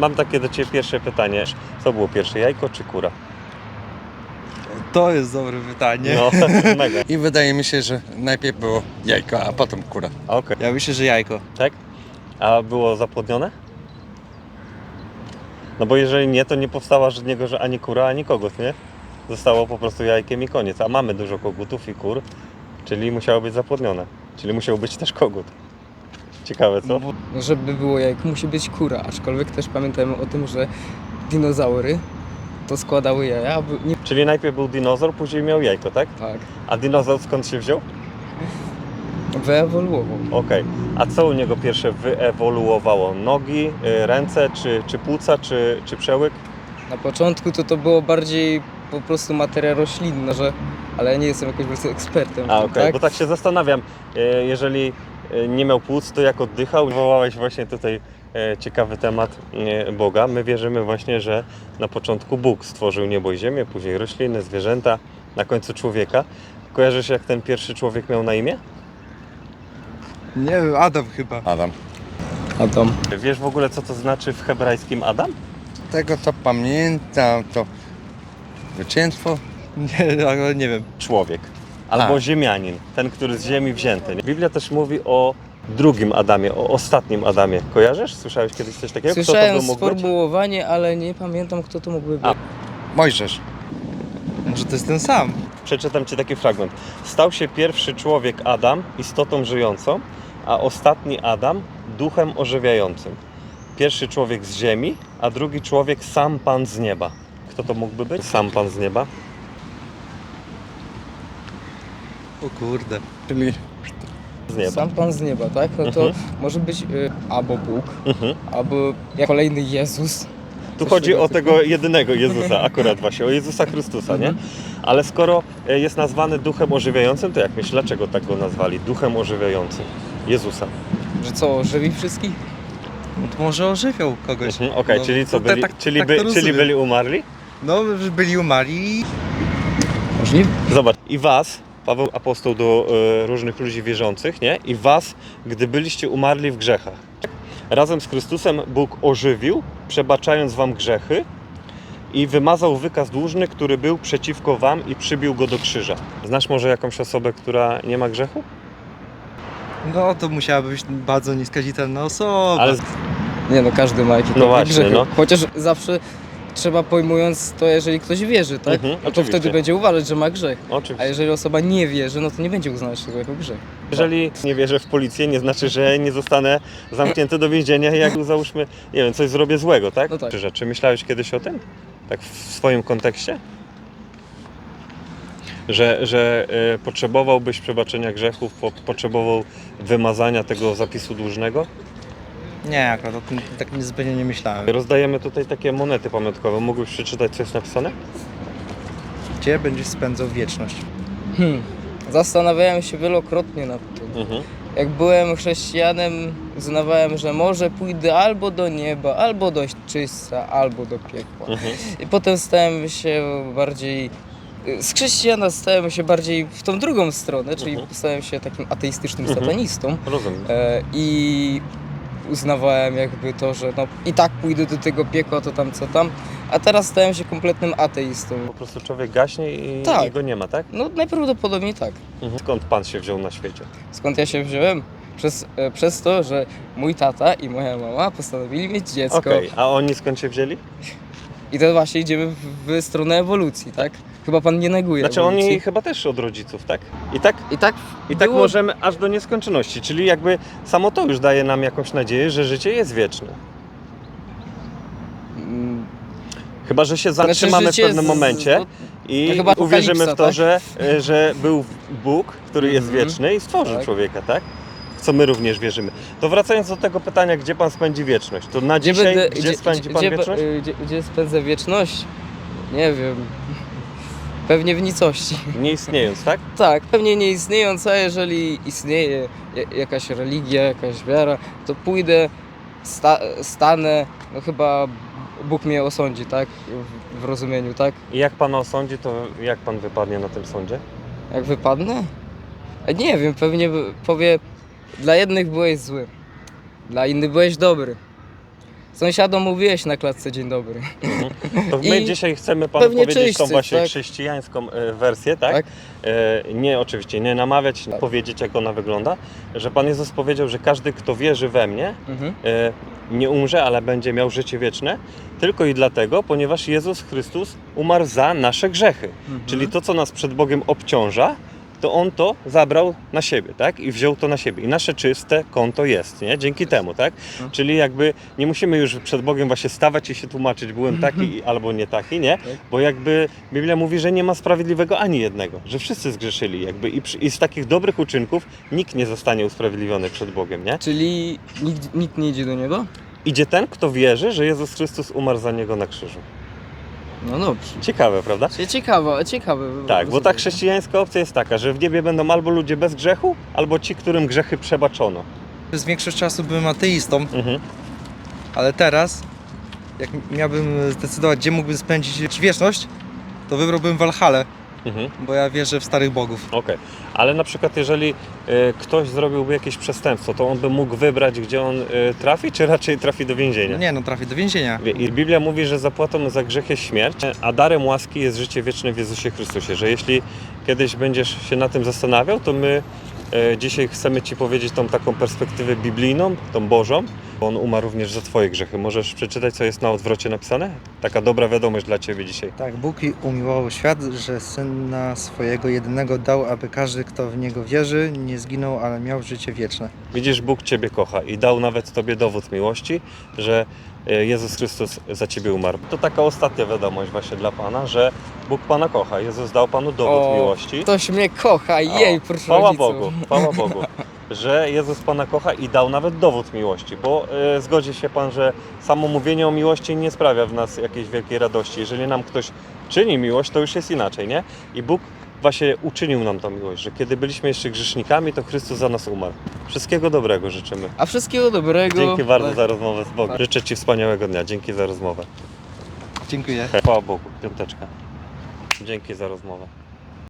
mam takie do Ciebie pierwsze pytanie. Co było pierwsze, jajko czy kura? To jest dobre pytanie. No, mega. I wydaje mi się, że najpierw było jajko, a potem kura. Okej, Ja myślę, że jajko. tak? A było zapłodnione? No bo jeżeli nie, to nie powstała z niego, że ani kura, ani kogut, nie? Zostało po prostu jajkiem i koniec. A mamy dużo kogutów i kur, czyli musiało być zapłodnione. Czyli musiał być też kogut. Ciekawe, co? No, żeby było jajko, musi być kura, aczkolwiek też pamiętajmy o tym, że dinozaury to składały jaja, aby nie... Czyli najpierw był dinozaur, później miał jajko, tak? Tak, A dinozaur skąd się wziął? wyewoluował. Okej. A co u niego pierwsze wyewoluowało? Nogi, y, ręce, czy, czy płuca, czy, czy przełyk? Na początku to to było bardziej po prostu materia roślinna, że... ale ja nie jestem jakimś po prostu ekspertem. A okej, tak? bo tak się zastanawiam, y, jeżeli nie miał płuc, to jak oddychał? Wywołałeś właśnie tutaj y, ciekawy temat y, Boga. My wierzymy właśnie, że na początku Bóg stworzył niebo i ziemię, później rośliny, zwierzęta, na końcu człowieka. Kojarzysz jak ten pierwszy człowiek miał na imię? Nie wiem, Adam chyba. Adam. Adam. Wiesz w ogóle co to znaczy w hebrajskim Adam? Tego co pamiętam, to zwycięstwo. Nie, ale nie wiem. człowiek albo A. ziemianin, ten, który z ziemi wzięty. nie? Biblia też mówi o drugim Adamie, o ostatnim Adamie. Kojarzysz? Słyszałeś kiedyś coś takiego? Kto to Słyszałem mógł być? sformułowanie, ale nie pamiętam kto to mógłby być. A. Mojżesz. Że to jest ten sam. Przeczytam Ci taki fragment. Stał się pierwszy człowiek Adam istotą żyjącą, a ostatni Adam duchem ożywiającym. Pierwszy człowiek z ziemi, a drugi człowiek sam Pan z nieba. Kto to mógłby być? Sam Pan z nieba. O kurde. Czyli Z nieba. Sam Pan z nieba, tak? No to Mhm. może być y, albo Bóg, Mhm. albo jak kolejny Jezus. Tu Coś chodzi tego o typu. tego jedynego Jezusa, akurat właśnie, o Jezusa Chrystusa, nie? Mhm. Ale skoro e, jest nazwany duchem ożywiającym, to jak myślisz, dlaczego tak go nazwali? Duchem ożywiającym. Jezusa. Że co, żywi wszystkich? No to może ożywiał kogoś. Mhm, Okej, No, czyli co, to te- byli, tak- czyli, tak by, czyli rozumiem. byli umarli? No, byli umarli. Możliwe. Zobacz, i was, Paweł apostoł do e, różnych ludzi wierzących, nie? I was, gdy byliście umarli w grzechach. Razem z Chrystusem Bóg ożywił, przebaczając wam grzechy i wymazał wykaz dłużny, który był przeciwko wam i przybił go do krzyża. Znasz może jakąś osobę, która nie ma grzechu? No to musiała być bardzo nieskazitelna osoba. Ale Nie no, każdy ma jakieś No właśnie, no. Chociaż zawsze trzeba pojmując to, jeżeli ktoś wierzy, tak? Mhm, no to oczywiście. wtedy będzie uważać, że ma grzech. A oczywiście. jeżeli osoba nie wierzy, no to nie będzie uznawać tego jako grzech. Jeżeli nie wierzę w policję, nie znaczy, że nie zostanę zamknięty do więzienia, jak załóżmy, nie wiem, coś zrobię złego, tak? No tak. Czy rzeczy. Myślałeś kiedyś o tym? Tak w swoim kontekście? Że, że e, potrzebowałbyś przebaczenia grzechów, po, potrzebował wymazania tego zapisu dłużnego? Nie, akurat o tym tak zupełnie nie myślałem. Rozdajemy tutaj takie monety pamiątkowe. Mógłbyś przeczytać, co jest napisane? Gdzie będziesz spędzał wieczność? Hmm. Zastanawiałem się wielokrotnie nad tym. Mhm. Jak byłem chrześcijanem, uznawałem, że może pójdę albo do nieba, albo do czysta, albo do piekła. Mhm. I potem stałem się bardziej. Z chrześcijana stałem się bardziej w tą drugą stronę, czyli Mhm. stałem się takim ateistycznym Mhm. satanistą. Rozumiem. E, I uznawałem jakby to, że no i tak pójdę do tego piekła, to tam co tam. A teraz stałem się kompletnym ateistą. Po prostu człowiek gaśnie i, Tak. i go nie ma, tak? No najprawdopodobniej tak. Mhm. Skąd Pan się wziął na świecie? Skąd ja się wziąłem? Przez, e, przez to, że mój tata i moja mama postanowili mieć dziecko. Okej, a oni skąd się wzięli? I to właśnie idziemy w, w stronę ewolucji, tak? Chyba pan nie neguje Znaczy oni chyba też od rodziców, tak? I tak, I tak, i tak było- możemy aż do nieskończoności, czyli jakby samo to już daje nam jakąś nadzieję, że życie jest wieczne. Mm, Chyba, że się znaczy zatrzymamy życie w pewnym z- momencie i to chyba uwierzymy w to, apokalipsa, że, e, że był Bóg, który jest Mhm. wieczny i stworzył Tak. człowieka, tak? W co my również wierzymy. To wracając do tego pytania, gdzie Pan spędzi wieczność, to na Gdzie, dzisiaj, będę, gdzie, spędzi Pan gdzie, wieczność? y, Gdzie, gdzie spędzę wieczność? Nie wiem. Pewnie w nicości. Nie istniejąc, tak? Tak, pewnie nie istniejąc, a jeżeli istnieje ja- jakaś religia, jakaś wiara, to pójdę, sta, stanę, no chyba Bóg mnie osądzi, tak? W, w rozumieniu, tak? I jak Pana osądzi, to jak Pan wypadnie na tym sądzie? Jak wypadnę? A Nie wiem, pewnie powie, dla jednych byłeś zły, dla innych byłeś dobry. Sąsiadom mówiłeś na klatce dzień dobry. To my I dzisiaj chcemy panu pewnie powiedzieć tą właśnie tak? chrześcijańską e, wersję, tak? Tak. E, nie oczywiście, nie namawiać, Tak. powiedzieć jak ona wygląda, że Pan Jezus powiedział, że każdy kto wierzy we mnie, Mhm. e, nie umrze, ale będzie miał życie wieczne, tylko i dlatego, ponieważ Jezus Chrystus umarł za nasze grzechy. Mhm. Czyli to, co nas przed Bogiem obciąża, to On to zabrał na siebie, tak? I wziął to na siebie. I nasze czyste konto jest, nie? Dzięki temu, tak? Mhm. Czyli jakby nie musimy już przed Bogiem właśnie stawać i się tłumaczyć, byłem taki i- albo nie taki, nie? Tak. Bo jakby Biblia mówi, że nie ma sprawiedliwego ani jednego, że wszyscy zgrzeszyli jakby i, przy, i z takich dobrych uczynków nikt nie zostanie usprawiedliwiony przed Bogiem, nie? Czyli nikt, nikt nie idzie do niego? Idzie ten, kto wierzy, że Jezus Chrystus umarł za niego na krzyżu. No dobrze. Ciekawe, prawda? Cie- Ciekawe, ciekawe. Tak, bo ta Rozumiem. chrześcijańska opcja jest taka, że w niebie będą albo ludzie bez grzechu, albo ci, którym grzechy przebaczono. Przez większość czasu byłem ateistą, Mhm. ale teraz, jak miałbym zdecydować, gdzie mógłbym spędzić wieczność, to wybrałbym Walhalę, Mhm. bo ja wierzę w starych bogów. Okej, ale na przykład jeżeli e, ktoś zrobiłby jakieś przestępstwo, to on by mógł wybrać, gdzie on e, trafi, czy raczej trafi do więzienia? Nie no, trafię do więzienia. Wie- I Biblia mówi, że zapłatą za grzech jest śmierć, a darem łaski jest życie wieczne w Jezusie Chrystusie. Że jeśli kiedyś będziesz się na tym zastanawiał, to my e, dzisiaj chcemy Ci powiedzieć tą taką perspektywę biblijną, tą Bożą, bo On umarł również za Twoje grzechy. Możesz przeczytać, co jest na odwrocie napisane? Taka dobra wiadomość dla Ciebie dzisiaj. Tak, Bóg umiłował świat, że Syna swojego jedynego dał, aby każdy, kto w Niego wierzy, nie zginął, ale miał życie wieczne. Widzisz, Bóg Ciebie kocha i dał nawet Tobie dowód miłości, że e, Jezus Chrystus za Ciebie umarł. To taka ostatnia wiadomość właśnie dla Pana, że Bóg Pana kocha. Jezus dał Panu dowód O, miłości. Ktoś mnie kocha, jej, O, proszę Chwała rodziców. Bogu, chwała Bogu, że Jezus Pana kocha i dał nawet dowód miłości, bo e, zgodzi się Pan, że samo mówienie o miłości nie sprawia w nas jakiejś wielkiej radości. Jeżeli nam ktoś czyni miłość, to już jest inaczej, nie? I Bóg właśnie uczynił nam tą miłość, że kiedy byliśmy jeszcze grzesznikami, to Chrystus za nas umarł. Wszystkiego dobrego życzymy. A wszystkiego dobrego. Dzięki bardzo Tak. za rozmowę z Bogiem. Życzę Ci wspaniałego dnia. Dzięki za rozmowę. Dziękuję. Chwała Bogu. Piąteczka. Dzięki za rozmowę.